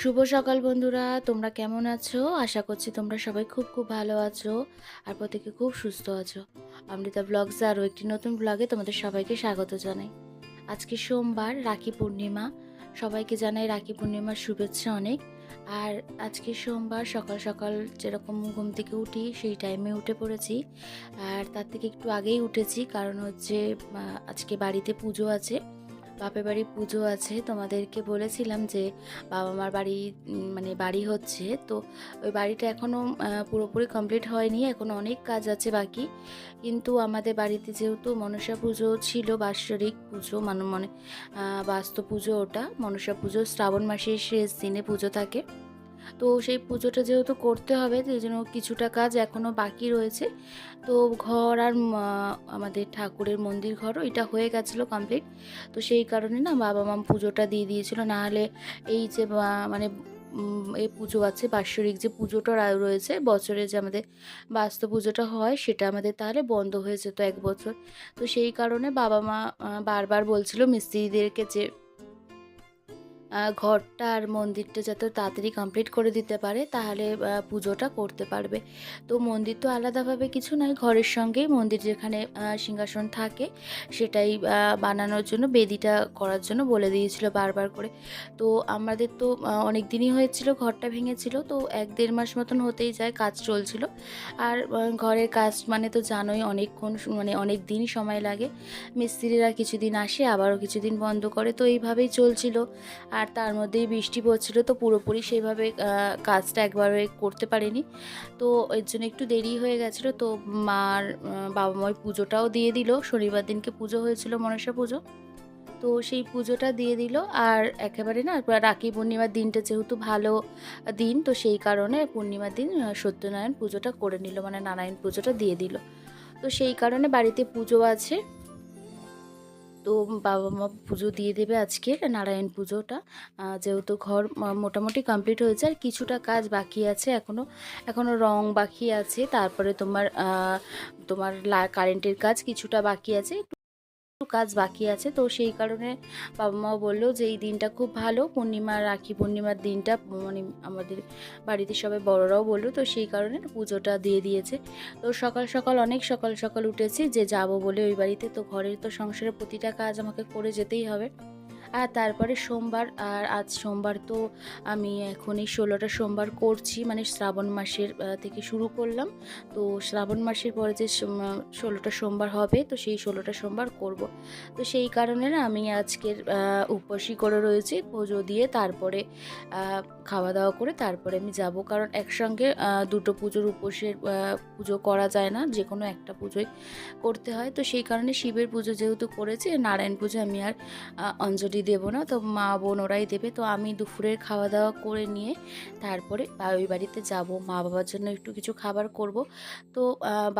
শুভ সকাল বন্ধুরা, তোমরা কেমন আছো? আশা করছি তোমরা সবাই খুব খুব ভালো আছো আর প্রত্যেকে খুব সুস্থ আছো। অমৃতা ব্লগস আরও একটি নতুন ব্লগে তোমাদের সবাইকে স্বাগত জানাই। আজকে সোমবার, রাখি পূর্ণিমা। সবাইকে জানাই রাখি পূর্ণিমার শুভেচ্ছা অনেক। আর আজকে সোমবার, সকাল সকাল যেরকম ঘুম থেকে উঠি, সেই টাইমে উঠে পড়েছি। আর তার থেকে একটু আগেই উঠেছি, কারণ হচ্ছে আজকে বাড়িতে পুজো আছে। বাপের বাড়ি পুজো আছে, তোমাদেরকে বলেছিলাম যে বাবা মার বাড়ি মানে বাড়ি হচ্ছে। তো ওই বাড়িটা এখনও পুরোপুরি কমপ্লিট হয়নি এখনও অনেক কাজ আছে বাকি। কিন্তু আমাদের বাড়িতে যেহেতু মনসা পুজো ছিল, বাৎসরিক পুজো মানে মনে বাস্তু পুজো ওটা। মনসা পুজো শ্রাবণ মাসের শেষ দিনে পুজো থাকে। তো সেই পুজোটা যেহেতু করতে হবে এই জন্য কিছুটা কাজ এখনও বাকি রয়েছে। তো ঘর আর আমাদের ঠাকুরের মন্দির ঘরও এটা হয়ে গেছিল কমপ্লিট তো সেই কারণে না বাবা মা পুজোটা দিয়ে দিয়েছিল। নাহলে এই যে মানে এই পুজো আছে, বাৎসরিক যে পুজোটা রয়েছে, বছরে যে আমাদের বাস্তু পুজোটা হয়, সেটা আমাদের তাহলে বন্ধ হয়ে যেত এক বছর। তো সেই কারণে বাবা মা বারবার বলছিল মিস্ত্রিদেরকে যে ঘরটা আর মন্দিরটা যাতে তাড়াতাড়ি কমপ্লিট করে দিতে পারে, তাহলে পুজোটা করতে পারবে। তো মন্দির তো আলাদাভাবে কিছু নয়, ঘরের সঙ্গেই মন্দির যেখানে সিংহাসন থাকে, সেটাই বানানোর জন্য, বেদিটা করার জন্য বলে দিয়েছিল বারবার করে। তো আমাদের তো অনেক দিনই হয়েছিল, ঘরটা ভেঙেছিল, তো এক দেড় মাস মতন হতেই যায়, কাজ চলছিল। আর ঘরের কাজ মানে তো জানোই, অনেকক্ষণ মানে অনেক দিন সময় লাগে। মিস্ত্রিরা কিছুদিন আসে, আবারও কিছুদিন বন্ধ করে, তো এইভাবেই চলছিল। আর তার মধ্যেই বৃষ্টি পড়ছিল, তো পুরোপুরি সেইভাবে কাজটা একবারে করতে পারিনি। তো এর জন্য একটু দেরি হয়ে গেছিল, তো মার বাবা মার পুজোটাও দিয়ে দিল। শনিবার দিনকে পুজো হয়েছিল মনসা পুজো। তো সেই পুজোটা দিয়ে দিল, আর একেবারে না রাখি পূর্ণিমার দিনটা যেহেতু ভালো দিন, তো সেই কারণে পূর্ণিমার দিন সত্যনারায়ণ পুজোটা করে নিল মানে নারায়ণ পুজোটা দিয়ে দিল। তো সেই কারণে বাড়িতে পুজো আছে। তো বাবা মা পুজো দিয়ে দেবে আজকে নারায়ণ পুজোটা। যেহেতু ঘর মোটামুটি কমপ্লিট হয়েছে, আর কিছুটা কাজ বাকি আছে এখনও এখনও রং বাকি আছে, তারপরে তোমার তোমার কারেন্টের কাজ কিছুটা বাকি আছে। কাজ বাকি আছে। তো সেই কারণে বাবা মাও বলল যে, এই দিনটা খুব ভালো। পূর্ণিমা, রাখি পূর্ণিমার দিনটা। মানে আমাদের বাড়িতে সবাই বড়রাও বলল। তো সেই কারণে পুজোটা দিয়ে দিয়েছে। তো সকাল সকাল, অনেক সকাল সকাল উঠেছি যে, যাব বলে ওই বাড়িতে। তো ঘরের তো সংসারের প্রতিটা কাজ আমাকে করে যেতেই হবে। আর তারপরে সোমবার আর আজ সোমবার তো আমি এখন এই ষোলোটা সোমবার করছি মানে শ্রাবণ মাসের থেকে শুরু করলাম। তো শ্রাবণ মাসের পরে যে ষোলোটা সোমবার হবে তো সেই ষোলোটা সোমবার করব। তো সেই কারণে না আমি আজকের উপবাসী করে রয়েছি পুজো দিয়ে তারপরে খাওয়া দাওয়া করে তারপরে আমি যাব। কারণ একসঙ্গে দুটো পুজোর উপোসের পুজো করা যায় না যে কোনো একটা পুজোই করতে হয়। তো সেই কারণে শিবের পুজো যেহেতু করেছি নারায়ণ পুজো আমি আর আহ, অঞ্জলি দেবো না, তো মা বোন ওরাই দেবে। তো আমি দুপুরের খাওয়া দাওয়া করে নিয়ে তারপরে ওই বাড়িতে যাব। মা বাবার জন্য একটু কিছু খাবার করব। তো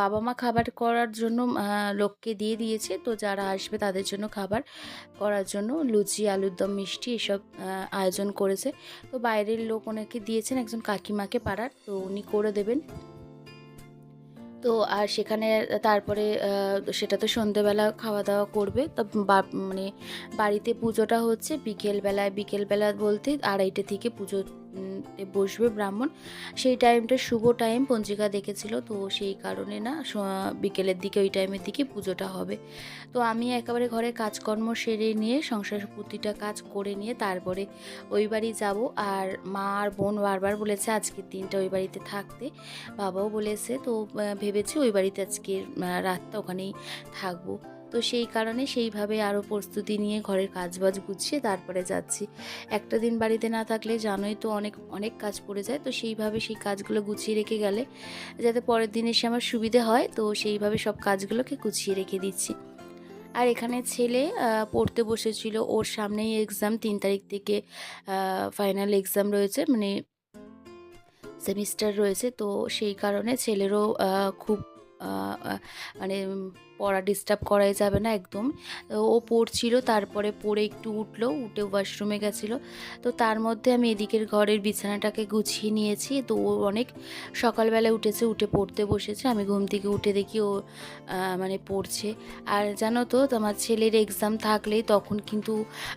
বাবা মা খাবার করার জন্য লোককে দিয়ে দিয়েছে। তো যারা আসবে তাদের জন্য খাবার করার জন্য লুচি, আলুর দম, মিষ্টি এসব আয়োজন করেছে। তো বাইরের লোক ওনাকে দিয়েছেন একজন কাকিমাকে পাড়ার, তো উনি করে দেবেন। তো আর সেখানে, তারপরে সেটা তো সন্ধেবেলা খাওয়া দাওয়া করবে। তো মানে বাড়িতে পুজোটা হচ্ছে বিকেলবেলায়, বিকেলবেলা বলতে আড়াইটে থেকে পুজো বসবে ব্রাহ্মণ। সেই টাইমটা শুভ টাইম পঞ্জিকা দেখেছিল, তো সেই কারণে না বিকেলের দিকে ওই টাইমের দিকে পুজোটা হবে। তো আমি একেবারে ঘরে কাজকর্ম সেরে নিয়ে, সংসার প্রতিটা কাজ করে নিয়ে তারপরে ওই বাড়ি যাব। আর মা আর বোন বারবার বলেছে আজকের দিনটা ওই বাড়িতে থাকতে। বাবাও বলেছে, তো ভেবেছি ওই বাড়িতে আজকে রাতটা ওখানেই থাকব। তো সেই কারণে সেইভাবে আরও প্রস্তুতি নিয়ে ঘরের কাজবাজ গুছিয়ে তারপরে যাচ্ছি। একটা দিন বাড়িতে না থাকলে জানোই তো অনেক অনেক কাজ পড়ে যায়, তো সেইভাবে সেই কাজগুলো গুছিয়ে রেখে গেলে যাতে পরের দিন এসে আমার সুবিধে হয়, তো সেইভাবে সব কাজগুলোকে গুছিয়ে রেখে দিচ্ছি। আর এখানে ছেলে পড়তে বসেছিল, ওর সামনেই এক্সাম তিন তারিখ থেকে ফাইনাল এক্সাম রয়েছে মানে সেমিস্টার রয়েছে, তো সেই কারণে ছেলেরও খুব মানে পড়া ডিস্টার্ব করাই যাবে না একদম। ও পড়ছিল, তারপরে পড়ে একটু উঠল, উঠে ওয়াশরুমে গেছিল। তো তার মধ্যে আমি এদিকের ঘরের বিছানাটাকে গুছিয়ে নিয়েছি। তো ও অনেক সকালবেলা উঠেছে, উঠে পড়তে বসেছে। আমি ঘুম থেকে উঠে দেখি ও মানে পড়ছে। আর জানো তো আমার ছেলের এক্সাম থাকলেই তখন কিন্তু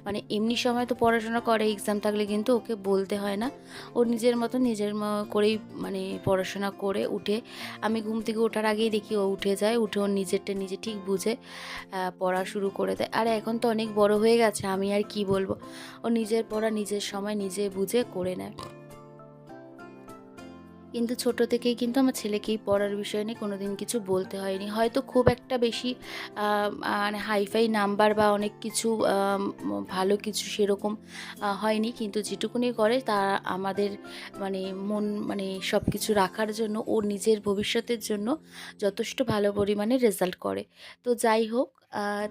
মানে এমনি সময় তো পড়াশোনা করে এক্সাম থাকলে কিন্তু ওকে বলতে হয় না। ও নিজের মতো নিজের করেই মানে পড়াশোনা করে উঠে, আমি ঘুম থেকে ওঠার আগেই দেখি ও উঠে যায়। উঠে ওর নিজেরটা নিজে ঠিক বুঝে পড়া শুরু করে দেয়। আর, এখন তো অনেক বড় হয়ে গেছে, আমি আর কি বলব? ও নিজের পড়া নিজের সময় নিজে বুঝে করে নেয়। কিন্তু ছোট থেকেই কিন্তু আমার ছেলেকে এই পড়ার বিষয় নিয়ে কোনোদিন কিছু বলতে হয়নি। হয়তো খুব একটা বেশি মানে হাইফাই নাম্বার বা অনেক কিছু ভালো কিছু সেরকম হয়নি। কিন্তু যেটুকুনি করে তা আমাদের মানে মন মানে সব কিছু রাখার জন্য ও নিজের ভবিষ্যতের জন্য যথেষ্ট ভালো পরিমাণে রেজাল্ট করে। তো যাই হোক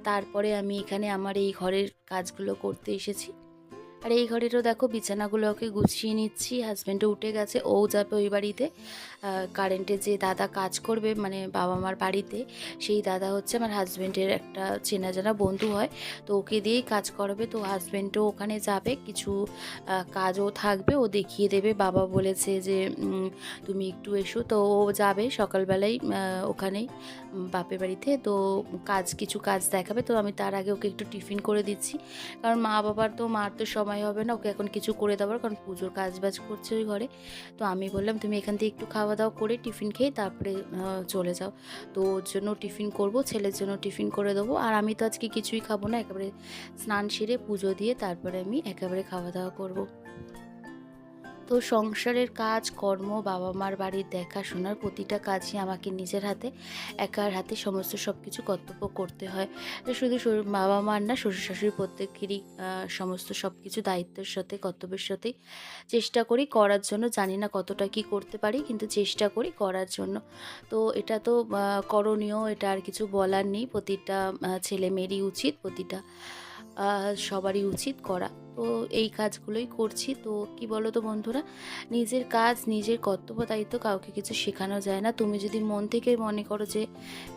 তারপরে আমি এখানে আমার এই ঘরের কাজগুলো করতে এসেছি। আর এই ঘরেরও দেখো বিছানাগুলো ওকে গুছিয়ে নিচ্ছি হাজব্যান্ডও উঠে গেছে ও যাবে ওই বাড়িতে। কারেন্টে যে দাদা কাজ করবে মানে বাবা মার বাড়িতে সেই দাদা হচ্ছে আমার হাজব্যান্ডের একটা চেনা জানা বন্ধু হয়। তো ওকে দিয়েই কাজ করবে তো হাজব্যান্ডও ওখানে যাবে কিছু কাজও থাকবে ও দেখিয়ে দেবে। বাবা বলেছে যে তুমি একটু এসো। তো ও যাবে সকালবেলায় আহ, ওখানেই বাপের বাড়িতে। তো কাজ কিছু কাজ দেখাবে তো আমি তার আগে ওকে একটু টিফিন করে দিচ্ছি। কারণ মা বাবার তো মার তো সময় হবে না, ওকে এখন কিছু করে দেওয়ার কারণ পুজোর কাজ বাজ করছে ওই ঘরে। তো আমি বললাম, তুমি এখান থেকে একটু খাওয়া দাওয়া করে টিফিন খেয়ে তারপরে চলে যাও। তো ওর জন্য টিফিন করব, ছেলের জন্য টিফিন করে দেবো। আর আমি তো আজকে কিছুই খাব না, একেবারে স্নান সেরে পুজো দিয়ে তারপরে আমি একেবারে খাওয়া দাওয়া করব। তো সংসারের কাজ, কর্ম বাবা মার বাড়ির দেখাশোনার প্রতিটা কাজই আমাকে নিজের হাতে, একার হাতে সমস্ত সব কিছু কর্তব্য করতে হয়। শুধু বাবা মার না শ্বশুর শাশুড়ি প্রত্যেকেরই সমস্ত সব কিছু দায়িত্বের সাথে, কর্তব্যের সাথে চেষ্টা করি করার জন্য। জানি না কতটা কি করতে পারি, কিন্তু চেষ্টা করি করার জন্য। তো এটা তো করণীয়, এটা আর কিছু বলার নেই। প্রতিটা ছেলে মেয়েরই উচিত, প্রতিটা সবারই উচিত করা। তো এই কাজগুলোই করছি। তো কি বলো তো বন্ধুরা, নিজের কাজ, নিজের কর্তব্য দায়িত্ব কাউকে কিছু শেখানো যায় না। তুমি যদি মন থেকে মনে করো যে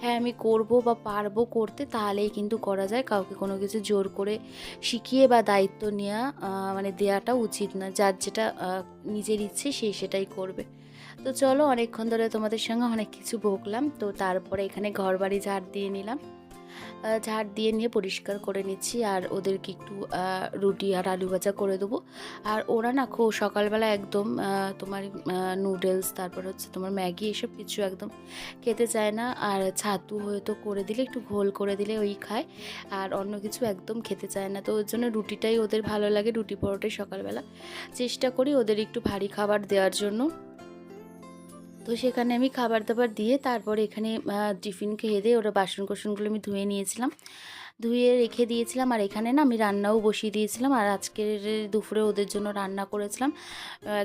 হ্যাঁ আমি করব বা পারব করতে, তাহলেই কিন্তু করা যায়। কাউকে কোনো কিছু জোর করে শিখিয়ে বা দায়িত্ব নেওয়া মানে দেওয়াটা উচিত না। যার যেটা নিজের ইচ্ছে, সে সেটাই করবে। তো চলো, অনেকক্ষণ ধরে তোমাদের সঙ্গে অনেক কিছু বকলাম। তো তারপরে এখানে ঘর বাড়ি ঝাড় দিয়ে নিলাম। ঝাড় দিয়ে নিয়ে পরিষ্কার করে নিচ্ছি আর ওদেরকে একটু রুটি আর আলু ভাজা করে দেবো। আর ওরা না খুব সকালবেলা একদম তোমার নুডলস তারপর হচ্ছে তোমার ম্যাগি এসব কিছু একদম খেতে চায় না। আর ছাতু হয়তো করে দিলে, একটু ঘোল করে দিলে ওই খায়। আর অন্য কিছু একদম খেতে চায় না। তো ওর জন্য রুটিটাই ওদের ভালো লাগে, রুটি পরোটাই সকালবেলা। চেষ্টা করি ওদের একটু ভারী খাবার দেওয়ার জন্য। তো সেখানে আমি খাবার দাবার দিয়ে তারপরে এখানে টিফিন খেয়ে দিয়ে ওরা বাসন কোসনগুলো আমি ধুয়ে নিয়েছিলাম। ধুয়ে রেখে দিয়েছিলাম আর এখানে না আমি রান্নাও বসিয়ে দিয়েছিলাম আর আজকের দুপুরে ওদের জন্য রান্না করেছিলাম।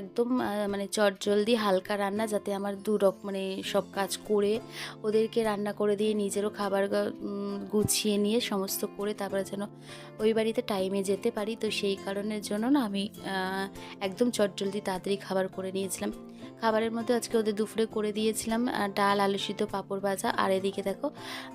একদম মানে চটজলদি হালকা রান্না যাতে আমার দু রকম মানে সব কাজ করে ওদেরকে রান্না করে দিয়ে নিজেরও খাবার গুছিয়ে নিয়ে সমস্ত করে তারপরে যেন ওই বাড়িতে টাইমে যেতে পারি। তো সেই কারণের জন্য না আমি একদম চটজলদি তাড়াতাড়ি খাবার করে নিয়েছিলাম। খাবারের মধ্যে আজকে ওদের দুপুরে করে দিয়েছিলাম ডাল, আলু সিদ্ধ, পাঁপড় ভাজা। আর এদিকে দেখো,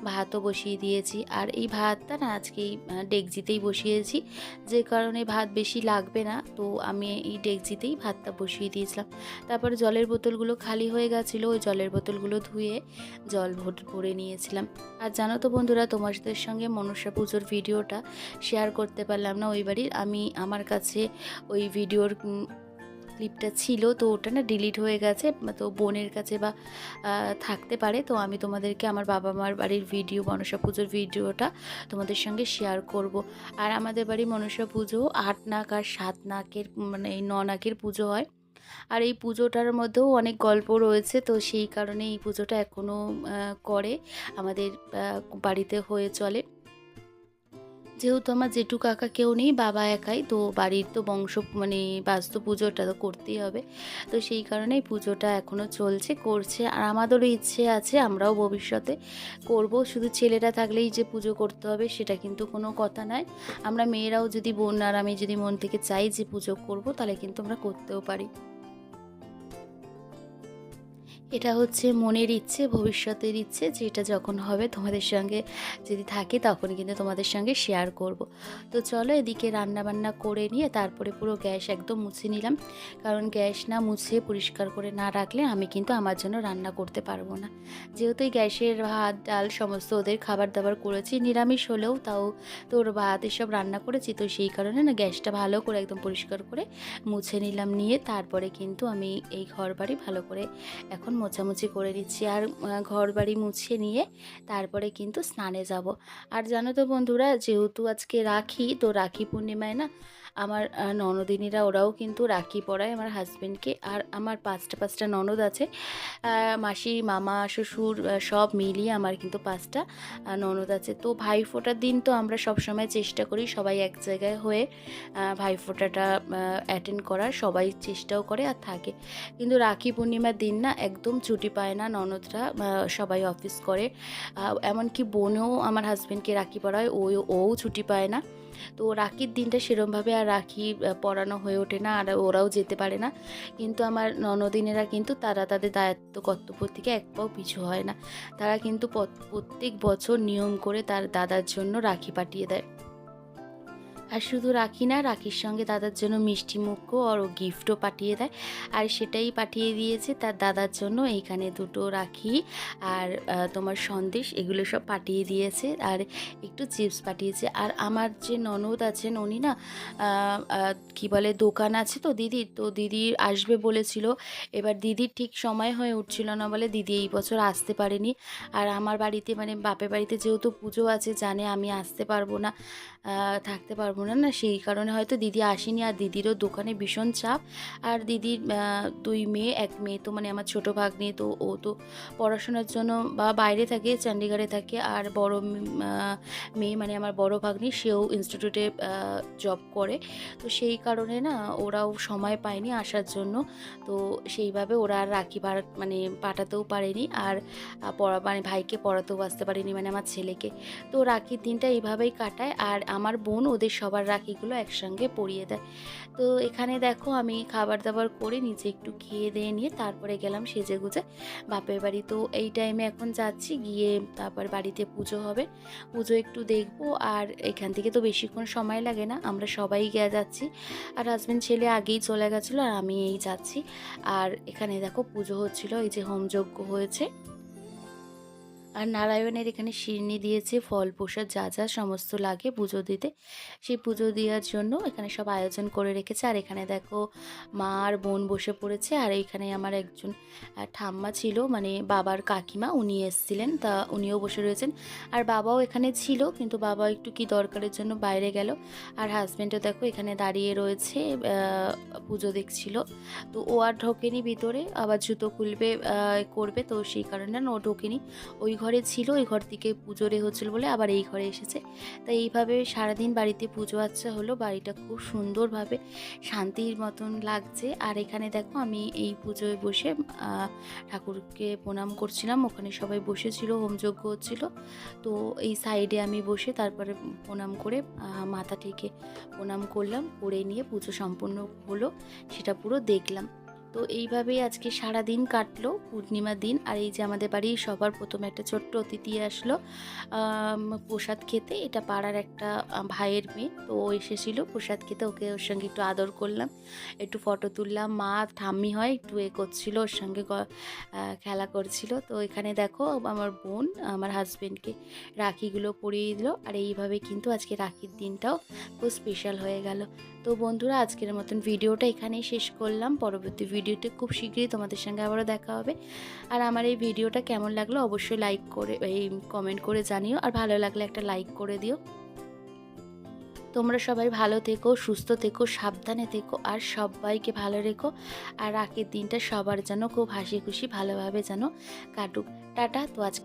ভাতও বসিয়ে দিয়েছি। আর এই ভাতটা না, আজকেই ডেকজিতেই বসিয়েছি। যে কারণে ভাত বেশি লাগবে না, তো আমি এই ডেকজিতেই ভাতটা বসিয়ে দিয়েছিলাম। তারপরে জলের বোতলগুলো খালি হয়ে গেছিল, ওই জলের বোতলগুলো ধুয়ে জল ভর- নিয়েছিলাম। আর জানো তো বন্ধুরা তোমাদের সঙ্গে মনসা পুজোর ভিডিওটা শেয়ার করতে পারলাম না ওই বাড়ির। আমি আমার কাছে ওই ভিডিওর ক্লিপটা ছিল, তো ওটা না ডিলিট হয়ে গেছে, তো বোনের কাছে বা থাকতে পারে। তো আমি তোমাদেরকে আমার বাবা মার বাড়ির ভিডিও মনসা পুজোর ভিডিওটা তোমাদের সঙ্গে শেয়ার করব। আর আমাদের বাড়ি মনসা পুজো আট নাক আর সাত নাকের মানে এই ন নাকের পুজো হয়। আর এই পুজোটার মধ্যেও অনেক গল্প রয়েছে, তো সেই কারণে এই পুজোটা এখনও করে আমাদের বাড়িতে হয়ে চলে। যেহেতু আমার জেঠু কাকা কেউ নেই, বাবা একাই, তো বাড়ির তো বংশ মানে বাস্তু পুজোটা তো করতেই হবে। তো সেই কারণেই পুজোটা এখনও চলছে, করছে। আর আমাদেরও ইচ্ছে আছে, আমরাও ভবিষ্যতে করব। শুধু ছেলেরা থাকলেই যে পুজো করতে হবে, সেটা কিন্তু কোনো কথা নয়। আমরা মেয়েরাও যদি বোন, আর আমি যদি মন থেকে চাই যে পুজো করব, তাহলে কিন্তু আমরা করতেও পারি। এটা হচ্ছে মনের ইচ্ছে, ভবিষ্যতের ইচ্ছে, যেটা যখন হবে তোমাদের সঙ্গে যদি থাকে তখন কিন্তু তোমাদের সঙ্গে শেয়ার করব। তো চলো এদিকে রান্না বান্না করে নিয়ে তারপরে পুরো গ্যাস একদম মুছে নিলাম। কারণ গ্যাস না মুছে পরিষ্কার করে না রাখলে আমি কিন্তু আমার জন্য রান্না করতে পারব না। যেহেতু এই গ্যাসের ভাত, ডাল সমস্ত ওদের খাবার দাবার করেছি, নিরামিষ হলেও তাও তোর ভাত এসব রান্না করেছি, তো সেই কারণে না গ্যাসটা ভালো করে একদম পরিষ্কার করে মুছে নিলাম নিয়ে তারপরে কিন্তু আমি এই ঘর বাড়ি ভালো করে এখন মোছামুছি করে দিচ্ছি আর ঘর বাড়ি মুছে নিয়ে তারপরে কিন্তু স্নানে যাব। আর জানো তো বন্ধুরা, যেহেতু আজকে রাখি, তো রাখি পূর্ণিমায় না আমার ননদিনীরা ওরাও কিন্তু রাখি পরায় আমার হাজব্যান্ডকে আর আমার পাঁচটা পাঁচটা ননদ আছে। মাসি, মামা, শ্বশুর সব মিলিয়ে আমার কিন্তু পাঁচটা ননদ আছে। তো ভাই ফোটার দিন তো আমরা সব সময় চেষ্টা করি সবাই এক জায়গায় হয়ে ভাই ফোঁটাটা অ্যাটেন্ড করার, সবাই চেষ্টাও করে আর থাকে। কিন্তু রাখি পূর্ণিমার দিন না একদম ছুটি পায় না ননদরা সবাই অফিস করে। এমনকি বোনও আমার হাজব্যান্ডকে রাখি পরায় ও ওও ছুটি পায় না। তো রাখির দিনটা সেরমভাবে আর রাখি পড়ানো হয়ে ওঠে না, আর ওরাও যেতে পারে না। কিন্তু আমার ননদিনেরা কিন্তু তারা তাদের দায়িত্ব, কর্তব্য থেকে এক পাও পিছু হয় না। তারা কিন্তু প্রত্যেক বছর নিয়ম করে তার দাদার জন্য রাখি পাঠিয়ে দেয়। আর শুধু রাখি না, রাখির সঙ্গে দাদার জন্য মিষ্টি মুখও আর ও গিফটও পাঠিয়ে দেয়। আর সেটাই পাঠিয়ে দিয়েছে তার দাদার জন্য। এইখানে দুটো রাখি আর তোমার সন্দেশ, এগুলো সব পাঠিয়ে দিয়েছে। আর একটু চিপস পাঠিয়েছে। আর আমার যে ননদ আছেন, উনি না কি বলে, দোকান আছে তো দিদির তো দিদি আসবে বলেছিল। এবার দিদির ঠিক সময় হয়ে উঠছিল না বলে দিদি এই বছর আসতে পারেনি। আর আমার বাড়িতে মানে বাপের বাড়িতে যেহেতু পুজো আছে, জানে আমি আসতে পারব না। থাকতে পারব না। না, সেই কারণে হয়তো দিদি আসেনি আর দিদিরও দোকানে ভীষণ চাপ। আর দিদির দুই মেয়ে, এক মেয়ে তো মানে আমার ছোটো ভাগ্নে, তো ও তো পড়াশোনার জন্য বা বাইরে থাকে চণ্ডীগড়ে থাকে। আর বড় মেয়ে মানে আমার বড় ভাগ্নি, সেও ইনস্টিটিউটে জব করে। তো সেই কারণে না, ওরাও সময় পায়নি আসার জন্য। তো সেইভাবে ওরা আর রাখি মানে পাঠাতেও পারেনি। আর পড়া মানে ভাইকে পড়াতেও আসতে পারেনি মানে আমার ছেলেকে। তো রাখির দিনটা এইভাবেই কাটায়। আর আমার বোন ওদের সবার রাখিগুলো একসঙ্গে পরিয়ে দেয়। তো এখানে দেখো আমি খাবার দাবার করে নিচে একটু খেয়ে দিয়ে নিয়ে তারপরে গেলাম সেজে গুজে বাপের বাড়ি তো এই টাইমে এখন যাচ্ছি, গিয়ে তারপর বাড়িতে পুজো হবে। পুজো একটু দেখব আর এখান থেকে তো বেশিক্ষণ সময় লাগে না, আমরা সবাই গিয়ে যাচ্ছি। আর হাজব্যান্ড ছেলে আগেই চলে গেছিল আর আমি এই যাচ্ছি। আর এখানে দেখো পুজো হচ্ছিল, এই যে হোমযজ্ঞ হয়েছে। আর নারায়ণের এখানে শিরনি দিয়েছে, ফল, প্রসাদ, যা যা সমস্ত লাগে পুজো দিতে। সেই পুজো দেওয়ার জন্য এখানে সব আয়োজন করে রেখেছে। আর এখানে দেখো, মা আর বোন বসে পড়েছে। আর এখানে আমার একজন ঠাম্মা ছিল মানে বাবার কাকিমা, উনি এসছিলেন, তা উনিও বসে রয়েছেন। আর বাবাও এখানে ছিল, কিন্তু বাবা একটু কি দরকারের জন্য বাইরে গেল। আর হাজব্যান্ডও দেখো এখানে দাঁড়িয়ে রয়েছে পুজো দেখছিল। তো ও আর ঢোকেনি ভিতরে, আবার জুতো খুলবে করবে, তো সেই কারণে ও ঢোকেনি। ওই ঘরে ছিল, ওই ঘর থেকে পুজো রে হচ্ছিল বলে আবার এই ঘরে এসেছে। তাই এইভাবে সারাদিন বাড়িতে পুজো আচ্ছা হলো, বাড়িটা খুব সুন্দরভাবে শান্তির মতন লাগছে। আর এখানে দেখো আমি এই পুজোয় বসে ঠাকুরকে প্রণাম করছিলাম। ওখানে সবাই বসেছিল, হোমযজ্ঞ হচ্ছিল। তো এই সাইডে আমি বসে তারপরে প্রণাম করে মাথা থেকে প্রণাম করলাম। করে নিয়ে পুজো সম্পূর্ণ হলো, সেটা পুরো দেখলাম। তো এইভাবেই আজকে সারা দিন কাটলো, পূর্ণিমার দিন। আর এই যে আমাদের বাড়ির সবার প্রথমে একটা ছোট্ট অতিথি আসলো প্রসাদ খেতে। এটা পাড়ার একটা ভাইয়ের মেয়ে। তো ও এসেছিল প্রসাদ খেতে, ওকে ওর সঙ্গে একটু আদর করলাম। একটু ফটো তুললাম। মা ঠাম্মি হয়, একটু এ করছিল, ওর সঙ্গে খেলা করছিল। তো এখানে দেখো, আমার বোন, আমার হাজব্যান্ডকে রাখিগুলো পরিয়ে দিল। আর এইভাবে কিন্তু আজকে রাখির দিনটাও খুব স্পেশাল হয়ে গেল। তো বন্ধুরা, আজকের মতন ভিডিওটা এখানেই শেষ করলাম। পরবর্তী ভিডিওতে খুব শীঘ্রই তোমাদের সঙ্গে আবারও দেখা হবে। আর আমার এই ভিডিওটা কেমন লাগল অবশ্যই লাইক করে, এই কমেন্ট করে জানিও। আর ভালো লাগলে একটা লাইক করে দিও। তোমরা সবাই ভালো থেকো, সুস্থ থেকো, সাবধানে থেকো, আর সবাইকে ভালো রেখো। আর আগের দিনটা সবার যেন খুব হাসি খুশি ভালোভাবে যেন কাটুক। টাটা, তো আজ